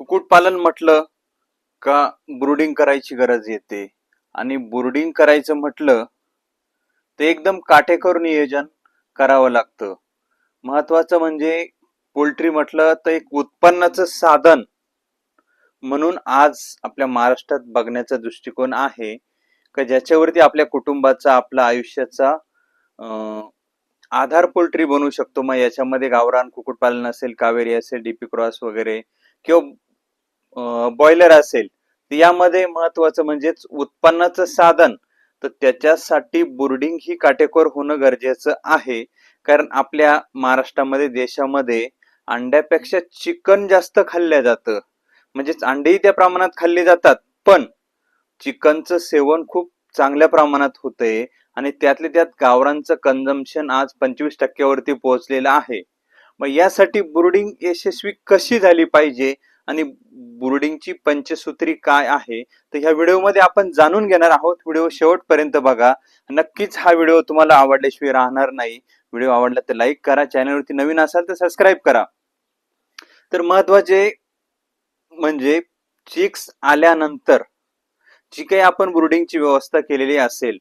कुक्कुटपालन म्हटलं का ब्रुडिंग करायची गरज येते? आणि ब्रुडिंग करायचं म्हटलं ते एकदम काटेकोर नियोजन करावं लागतं. महत्वाचं म्हणजे पोल्ट्री म्हटलं तर एक उत्पन्नाचं साधन म्हणून आज आपल्या महाराष्ट्रात बघण्याचा दृष्टिकोन आहे का ज्याच्यावरती आपल्या कुटुंबाचा आपल्या आयुष्याचा अं, आधार पोल्ट्री बनू शकतो. मग याच्यामध्ये गावरान कुक्कुटपालन असेल कावेरी असेल डीपी क्रॉस वगैरे किंवा बॉयलर असेल तर यामध्ये महत्वाचं म्हणजेच उत्पन्नाचं साधन. तर त्याच्यासाठी बोर्डिंग ही काटेकोर होणं गरजेचं आहे. कारण आपल्या महाराष्ट्रामध्ये देशामध्ये अंड्यापेक्षा चिकन जास्त खाल्लं जातं. म्हणजेच अंडेही त्या प्रमाणात खाल्ले जातात. पण चिकनचं सेवन खूप चांगल्या प्रमाणात होतंय आणि त्यातले त्यात गावरांचं कन्झम्पशन आज पंचवीस टक्क्यावरती पोहोचलेलं आहे. मग यासाठी बोर्डिंग यशस्वी कशी झाली पाहिजे आणि बोर्डिंगची पंचसूत्री काय आहे तर ह्या व्हिडिओमध्ये आपण जाणून घेणार आहोत. व्हिडिओ शेवटपर्यंत बघा. नक्कीच हा व्हिडिओ तुम्हाला आवडल्याशिवाय राहणार नाही. व्हिडिओ आवडला तर लाईक करा. चॅनलवरती नवीन असाल तर सबस्क्राईब करा. तर महत्त्वाचे म्हणजे चिक्स आल्यानंतर जी काही आपण ब्रुडिंगची व्यवस्था केलेली असेल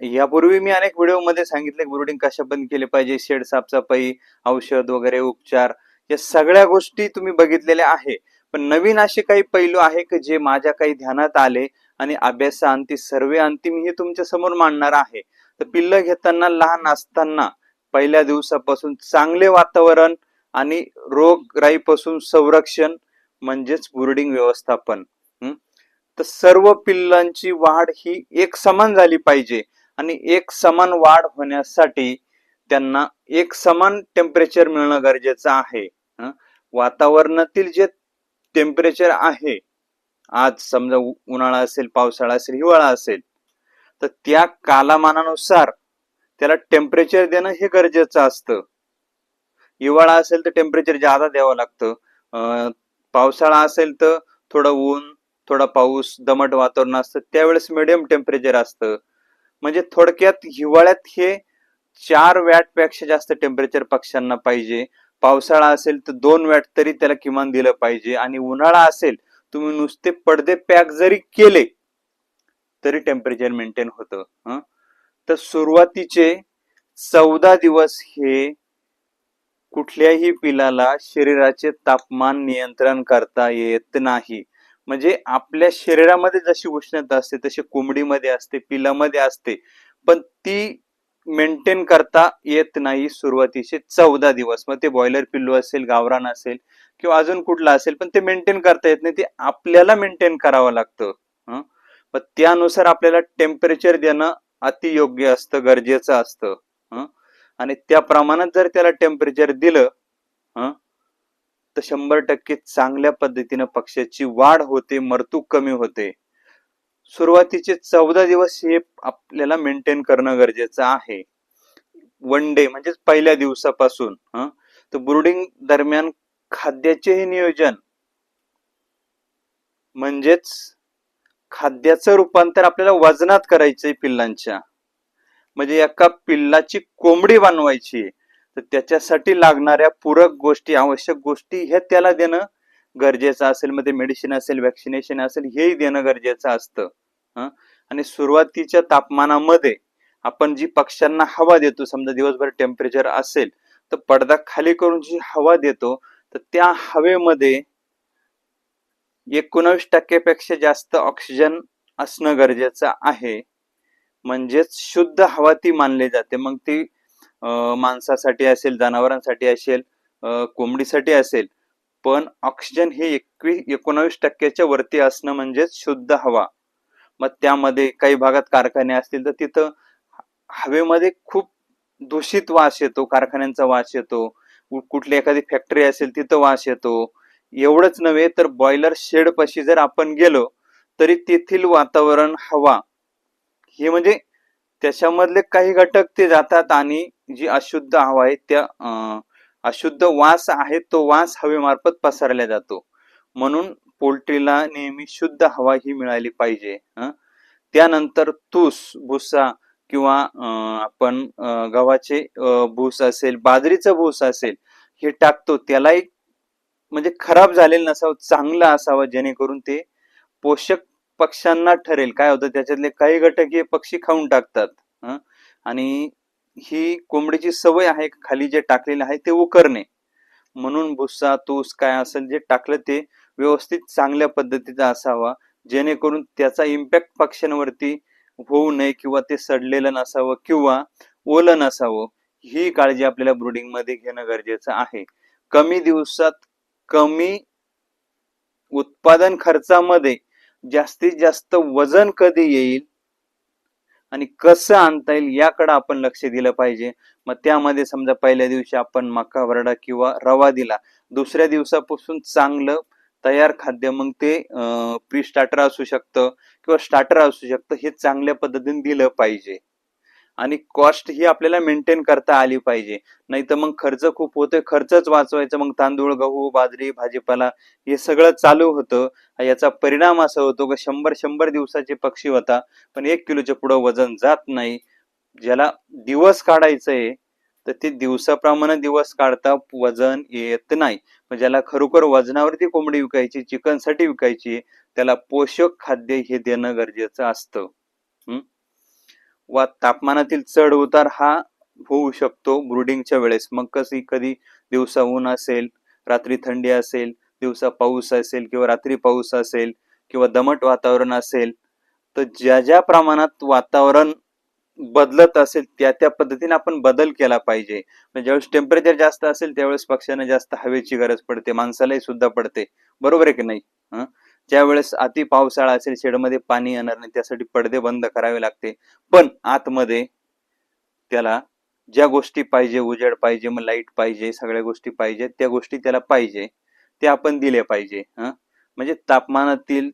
यापूर्वी मी अनेक व्हिडिओमध्ये सांगितले ब्रुडिंग कशा बंद केले पाहिजे. शेड साफसफाई औषध वगैरे उपचार या सगळ्या गोष्टी तुम्ही बघितलेल्या आहे. पण नवीन असे काही पैलू आहे की जे माझ्या काही ध्यानात आले आणि अभ्यासाअंती सर्वे अंतिम ही तुमच्यासमोर मांडणार आहे? तर पिल्ल घेताना लहान असताना पहिल्या दिवसापासून चांगले वातावरण आणि रोगराईपासून संरक्षण म्हणजेच बोर्डिंग व्यवस्थापन. तर सर्व पिल्लांची वाढ ही एक समान झाली पाहिजे आणि एक समान वाढ होण्यासाठी त्यांना एक समान टेम्परेचर मिळणं गरजेचं आहे. वातावरणातील जे टेम्परेचर आहे. आज समजा उन्हाळा असेल पावसाळा असेल हिवाळा असेल तर त्या कालामानानुसार त्याला टेम्परेचर देणं हे गरजेचं असतं. हिवाळा असेल तर टेम्परेचर जादा द्यावं लागतं. अं, पावसाळा असेल तर थोडं ऊन थोडा पाऊस दमट वातावरण असतं त्यावेळेस मिडियम टेम्परेचर असतं. म्हणजे थोडक्यात हिवाळ्यात हे चार वॅटपेक्षा जास्त टेम्परेचर पक्ष्यांना पाहिजे. पावसाळा असेल तर दोन वॅट तरी त्याला किमान दिलं पाहिजे. आणि उन्हाळा असेल तुम्ही नुसते पडदे पॅक जरी केले तरी टेम्परेचर मेंटेन होतं. तर सुरुवातीचे चौदा दिवस हे कुठल्याही पिलाला शरीराचे तापमान नियंत्रण करता येत नाही. म्हणजे आपल्या शरीरामध्ये जशी उष्णता असते तशी कोंबडीमध्ये असते पिलामध्ये असते. पण ती मेंटेन करता येत नाही सुरुवातीचे चौदा दिवस. मग ते बॉयलर पिल्लू असेल गावरान असेल किंवा अजून कुठला असेल पण ते मेंटेन करता येत नाही. ते आपल्याला मेंटेन करावं लागतं. मग त्यानुसार आपल्याला टेम्परेचर देणं अतियोग्य असतं गरजेचं असतं. आणि त्या प्रमाणात जर त्याला टेम्परेचर दिलं तर शंभर टक्के चांगल्या पद्धतीनं पक्ष्याची वाढ होते मरतूक कमी होते. सुरुवातीचे चौदा दिवस हे आपल्याला मेंटेन करणं गरजेचं आहे. वन डे म्हणजेच पहिल्या दिवसापासून तर ब्रुडिंग दरम्यान खाद्याचेही नियोजन म्हणजेच खाद्याचं रूपांतर आपल्याला वजनात करायचंय पिल्लांच्या. म्हणजे एका पिल्लाची कोंबडी बनवायची तर त्याच्यासाठी लागणाऱ्या पूरक गोष्टी आवश्यक गोष्टी हे त्याला देणं गरजेचं असेल. मग ते मेडिसिन असेल वॅक्सिनेशन असेल हेही देणं गरजेचं असतं. आणि सुरुवातीच्या तापमानामध्ये आपण जी पक्ष्यांना हवा देतो समजा दिवसभर टेम्परेचर असेल तर पडदा खाली करून जी हवा देतो तर त्या हवेमध्ये एकोणावीस टक्क्यापेक्षा जास्त ऑक्सिजन असणं गरजेचं आहे. म्हणजेच शुद्ध हवा ती मानली जाते. मग ती माणसासाठी असेल जनावरांसाठी असेल कोंबडीसाठी असेल पण ऑक्सिजन हे एकवीस एकोणावीस टक्क्याच्या वरती असणं म्हणजेच शुद्ध हवा. मग त्यामध्ये काही भागात कारखाने असतील तर तिथं हवेमध्ये खूप दूषित वास येतो कारखान्यांचा वास येतो. कुठली एखादी फॅक्टरी असेल तिथं वास येतो. एवढंच नव्हे तर बॉयलर शेडपाशी जर आपण गेलो तरी तेथील वातावरण हवा हे म्हणजे त्याच्यामधले काही घटक ते जातात आणि जी अशुद्ध हवा आहे त्या अं, अशुद्ध वास आहे तो वास हवेमार्फत पसरला जातो. म्हणून पोल्ट्रीला नेहमी शुद्ध हवा ही मिळाली पाहिजे त्यानंतर तूस भुसा किंवा आपण गव्हाचे भूस असेल बाजरीचं भूस असेल हे टाकतो. त्यालाही म्हणजे खराब झालेलं नसावं चांगलं असावं जेणेकरून ते पोषक पक्ष्यांना ठरेल. काय होतं त्याच्यातले काही घटक हे पक्षी खाऊन टाकतात आणि ही कोंबडीची सवय आहे खाली जे टाकलेलं आहे ते उकरणे. म्हणून भुस्सा तूस काय असेल जे टाकलं ते व्यवस्थित चांगल्या पद्धतीचा असावा जेणेकरून त्याचा इम्पॅक्ट पक्ष्यांवरती होऊ नये किंवा ते सडलेलं नसावं किंवा ओलं नसावं ही काळजी आपल्याला ब्रुडिंगमध्ये घेणं गरजेचं आहे. कमी दिवसात कमी उत्पादन खर्चामध्ये जास्तीत जास्त वजन कधी येईल आणि कसं आणता येईल याकडे आपण लक्ष दिलं पाहिजे. मग त्यामध्ये समजा पहिल्या दिवशी आपण मका वरडा किंवा रवा दिला दुसऱ्या दिवसापासून चांगलं तयार खाद्य मग ते प्री स्टार्टर असू शकतं किंवा स्टार्टर असू शकतं हे चांगल्या पद्धतीने दिलं पाहिजे. आणि कॉस्ट ही आपल्याला मेंटेन करता आली पाहिजे. नाही तर मग खर्च खूप होतोय खर्चच वाचवायचा मग तांदूळ गहू बाजरी भाजीपाला हे सगळं चालू होतं. याचा परिणाम असा होतो की शंभर शंभर दिवसाचे पक्षी होता पण एक किलोच्या पुढं वजन जात नाही. ज्याला दिवस काढायचंय तर ते दिवसाप्रमाणे दिवस काढता वजन येत नाही. मग ज्याला खरोखर वजनावरती कोंबडी विकायची चिकनसाठी विकायची त्याला पोषक खाद्य हे देणं गरजेचं असतं. वा तापमानातील चढ उतार हा होऊ शकतो ब्रुडिंगच्या वेळेस. मग कशी कधी दिवसा ऊन असेल रात्री थंडी असेल दिवसा पाऊस असेल किंवा रात्री पाऊस असेल किंवा दमट वातावरण असेल तर ज्या ज्या प्रमाणात वातावरण बदलत असेल त्या त्या पद्धतीने आपण बदल केला पाहिजे. म्हणजे ज्यावेळेस टेम्परेचर जास्त असेल त्यावेळेस पक्ष्यांना जास्त हवेची गरज पडते माणसालाही सुद्धा पडते. बरोबर आहे की नाही? ज्या वेळेस अति पावसाळा असेल शेडमध्ये पाणी येणार नाही त्यासाठी पडदे बंद करावे लागते. पण आतमध्ये त्याला ज्या गोष्टी पाहिजे उजेड पाहिजे मग लाइट पाहिजे सगळ्या गोष्टी पाहिजे त्या गोष्टी त्याला पाहिजे ते आपण दिले पाहिजे. म्हणजे तापमानातील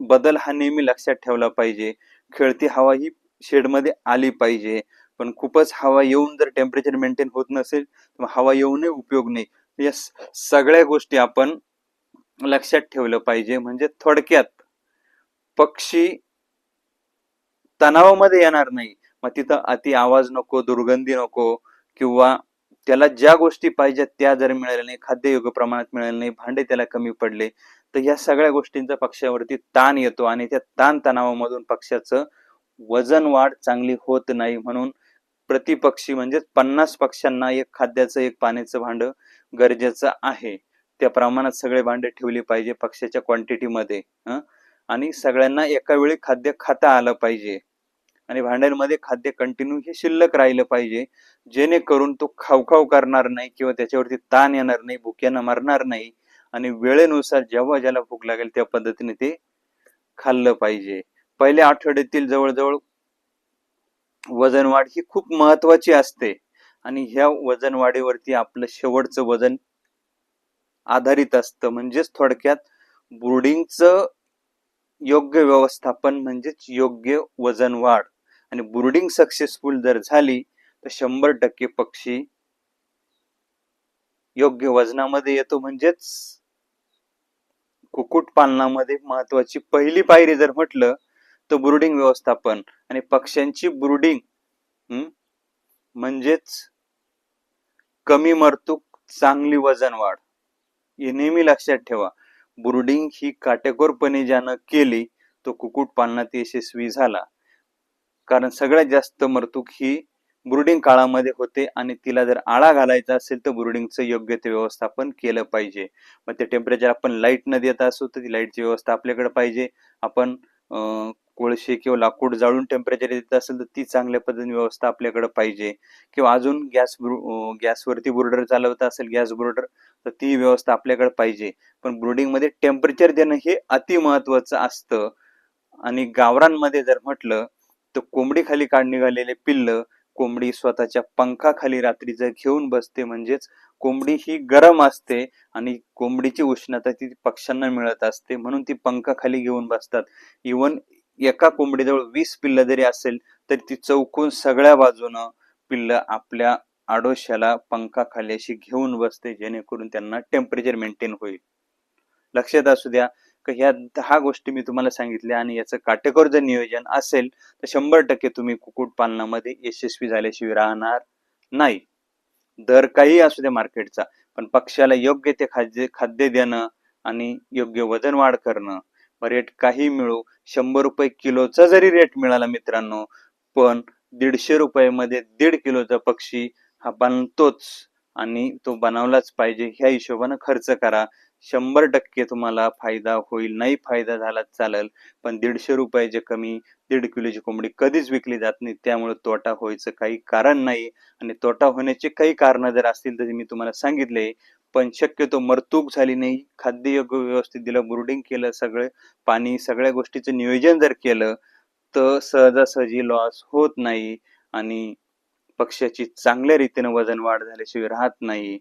बदल हा नेहमी लक्षात ठेवला पाहिजे. खेळती हवा ही शेडमध्ये आली पाहिजे. पण खूपच हवा येऊन जर टेम्परेचर मेंटेन होत नसेल तर हवा येऊनही उपयोग नाही. या सगळ्या गोष्टी आपण लक्षात ठेवलं पाहिजे. म्हणजे थोडक्यात पक्षी तणावामध्ये येणार नाही. मग तिथं अति आवाज नको दुर्गंधी नको किंवा त्याला ज्या गोष्टी पाहिजेत त्या जर मिळाल्या नाही खाद्य योग्य प्रमाणात मिळाले नाही भांडे त्याला कमी पडले तर या सगळ्या गोष्टींचा पक्षावरती ताण येतो. आणि त्या ताण तणावामधून पक्षाचं वजन वाढ चांगली होत नाही म्हणून प्रतिपक्षी म्हणजे पन्नास पक्ष्यांना एक खाद्याचं एक पाण्याचं भांड गरजेचं आहे. त्या प्रमाणात सगळे भांडे ठेवले पाहिजे पक्षाच्या क्वांटिटीमध्ये आणि सगळ्यांना एका वेळी खाद्य खाता आलं पाहिजे. आणि भांड्यांमध्ये खाद्य कंटिन्यू हे शिल्लक राहिलं पाहिजे. जेणेकरून तो खावखाव करणार नाही किंवा त्याच्यावरती ताण येणार नाही भुक्यानं मरणार नाही. आणि वेळेनुसार जेव्हा ज्याला भूक लागेल त्या पद्धतीने ते खाल्लं पाहिजे. पहिल्या आठवड्यातील जवळजवळ वजन वाढ ही खूप महत्वाची असते. आणि ह्या वजनवाढीवरती आपलं शेवटचं वजन आधारित असतं. म्हणजेच थोडक्यात ब्रुडिंगचं योग्य व्यवस्थापन म्हणजेच योग्य वजन वाढ. आणि बोर्डिंग सक्सेसफुल जर झाली तर शंभर टक्के पक्षी योग्य वजनामध्ये येतो. म्हणजेच कुक्कुटपालनामध्ये महत्वाची पहिली पायरी जर म्हटलं तर ब्रुडिंग व्यवस्थापन आणि पक्ष्यांची ब्रुडिंग म्हणजेच कमी मरतूक चांगली वजन वाढ. हे नेहमी लक्षात ठेवा. ब्रुडिंग ही काटेकोरपणे ज्यानं केली तो कुकुट पालनात यशस्वी झाला. कारण सगळ्यात जास्त मरतूक ही ब्रुडिंग काळामध्ये होते आणि तिला जर आळा घालायचा असेल तर ब्रुडिंगचं योग्य ते व्यवस्थापन केलं पाहिजे. मग ते टेम्परेचर आपण लाइट न देत असू तर ती लाईटची व्यवस्था आपल्याकडे पाहिजे. आपण कोळशी किंवा लाकूड जाळून टेम्परेचर देत असेल तर ती चांगल्या पद्धतीने व्यवस्था आपल्याकडे पाहिजे. किंवा अजून गॅस गॅसवरती ब्रुडर चालवत असेल गॅस ब्रुडर तर ती व्यवस्था आपल्याकडे पाहिजे. पण ब्रुडिंगमध्ये टेम्परेचर देणं हे अति महत्वाचं असतं. आणि गावरांमध्ये जर म्हटलं तर कोंबडी खाली काढ निघालेले पिल्ल कोंबडी स्वतःच्या पंखाखाली रात्री जर घेऊन बसते म्हणजेच कोंबडी ही गरम असते आणि कोंबडीची उष्णता ती पक्ष्यांना मिळत असते म्हणून ती पंखाखाली घेऊन बसतात. इवन एका कोंबडीजवळ वीस पिल्ल जरी असेल तरी ती चौकून सगळ्या बाजूनं पिल्ल आपल्या आडोश्याला पंखाखाली अशी घेऊन बसते जेणेकरून त्यांना टेम्परेचर मेंटेन होईल. लक्षात असू द्या की ह्या दहा गोष्टी मी तुम्हाला सांगितल्या आणि याचं काटेकोर जर नियोजन असेल तर शंभर टक्के तुम्ही कुक्कुट पालनामध्ये यशस्वी झाल्याशिवाय राहणार नाही. दर काही असू द्या मार्केटचा पण पक्षाला योग्य ते खाद्य खाद्य देणं आणि योग्य वजन वाढ करणं रेट काही मिळू. शंभर रुपये किलोचा जरी रेट मिळाला मित्रांनो पण दीडशे रुपयामध्ये दीड किलोचा पक्षी हा बनतोच आणि तो बनवलाच पाहिजे. ह्या हिशोबानं खर्च करा. शंभर टक्के तुम्हाला फायदा होईल. नाही फायदा झाला चालेल पण दीडशे रुपयाचे कमी दीड किलोची कोंबडी कधीच विकली जात नाही. त्यामुळे तोटा व्हायचं काही कारण नाही. आणि तोटा होण्याचे काही कारण जर असतील तर मी तुम्हाला सांगितले पण शक्यतो मरतूक झाली नाही. खाद्य योग्य व्यवस्थित दिलं ब्रुडिंग केलं सगळं पाणी सगळ्या गोष्टीचं नियोजन जर केलं तर सहजासहजी लॉस होत नाही आणि पक्ष्याची चांगल्या रीतीने वजन वाढ झाल्याशिवाय राहत नाही.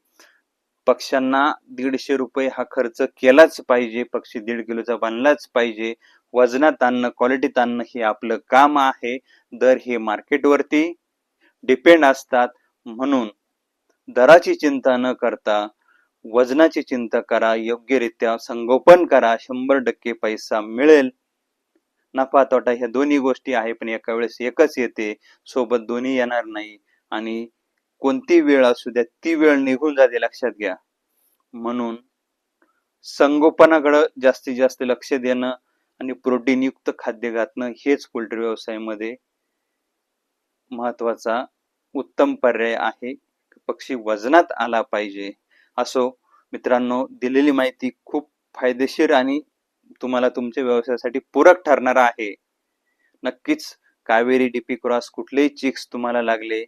पक्ष्यांना दीडशे रुपये हा खर्च केलाच पाहिजे पक्षी दीड किलोचा बांधलाच पाहिजे. वजनात आणणं क्वालिटीत आणणं हे आपलं काम आहे. दर हे मार्केटवरती डिपेंड असतात. म्हणून दराची चिंता न करता वजनाची चिंता करा योग्यरित्या संगोपन करा शंभर टक्के पैसा मिळेल. नफा तोटा ह्या दोन्ही गोष्टी आहे पण एका वेळेस एकच येते. सोबत दोन्ही येणार नाही. आणि कोणती वेळ असू द्या ती वेळ निघून जाते लक्षात घ्या. म्हणून संगोपनाकडं जास्तीत जास्त लक्ष देणं आणि प्रोटीनयुक्त खाद्य घातणं हेच पोल्ट्री व्यवसायामध्ये महत्त्वाचा उत्तम पर्याय आहे. पक्षी वजनात आला पाहिजे. असो मित्रांनो दिलेली माहिती खूप फायदेशीर आणि तुम्हाला तुमच्या व्यवसायासाठी पूरक ठरणार आहे. नक्कीच कावेरी डीपी क्रॉस कुठलेही चिक्स तुम्हाला लागले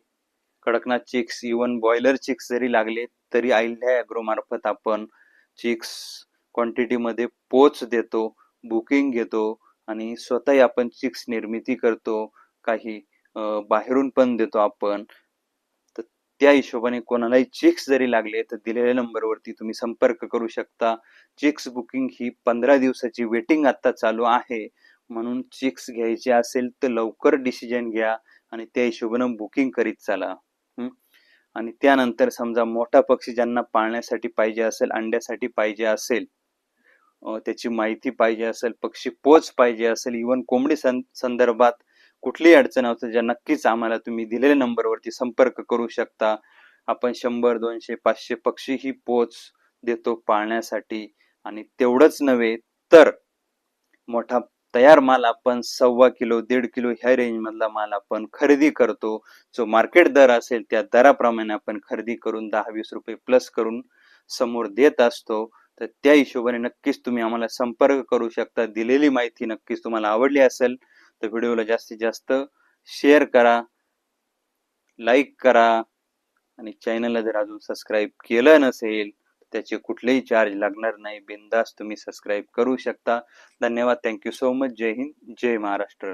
Kadaknath chicks even boiler chicks जरी लागले तरी आयल्या ॲग्रो मार्फत आपण चिक्स क्वांटिटीमध्ये पोच देतो बुकिंग घेतो आणि स्वतःही आपण चिक्स निर्मिती करतो काही बाहेरून पण देतो आपण. त्या हिशोबाने कोणालाही चेक्स जरी लागले तर दिलेल्या नंबरवरती तुम्ही संपर्क करू शकता. चिक्स बुकिंग ही पंधरा दिवसाची वेटिंग आता चालू आहे. म्हणून चिक्स घ्यायचे असेल तर लवकर डिसिजन घ्या आणि त्या हिशोबानं बुकिंग करीत चला. आणि त्यानंतर समजा मोठा पक्षी ज्यांना पाळण्यासाठी पाहिजे असेल अंड्यासाठी पाहिजे असेल त्याची माहिती पाहिजे असेल पक्षी पोच पाहिजे असेल इवन कोंबडी सं संदर्भात कुठलीही अडचण असेल तर नक्कीच आम्हाला तुम्ही दिलेल्या नंबरवरती संपर्क करू शकता. आपण शंभर दोनशे पाचशे पक्षी ही पोच देतो पाळण्यासाठी. आणि तेवढंच नव्हे तर मोठा तयार माल आपण सव्वा किलो दीड किलो ह्या रेंज मधला माल आपण खरेदी करतो. जो मार्केट दर असेल त्या दराप्रमाणे आपण खरेदी करून दहा वीस रुपये प्लस करून समोर देत असतो. तर त्या हिशोबाने नक्कीच तुम्ही आम्हाला संपर्क करू शकता. दिलेली माहिती नक्कीच तुम्हाला आवडली असेल. तर व्हिडिओला जास्तीत जास्त शेअर करा लाईक करा आणि चॅनलला जर अजून सबस्क्राईब केलं नसेल तर त्याचे कुठलेही चार्ज लागणार नाही. बिंदास तुम्ही सबस्क्राईब करू शकता. धन्यवाद. थँक्यू सो मच जय हिंद. जय महाराष्ट्र.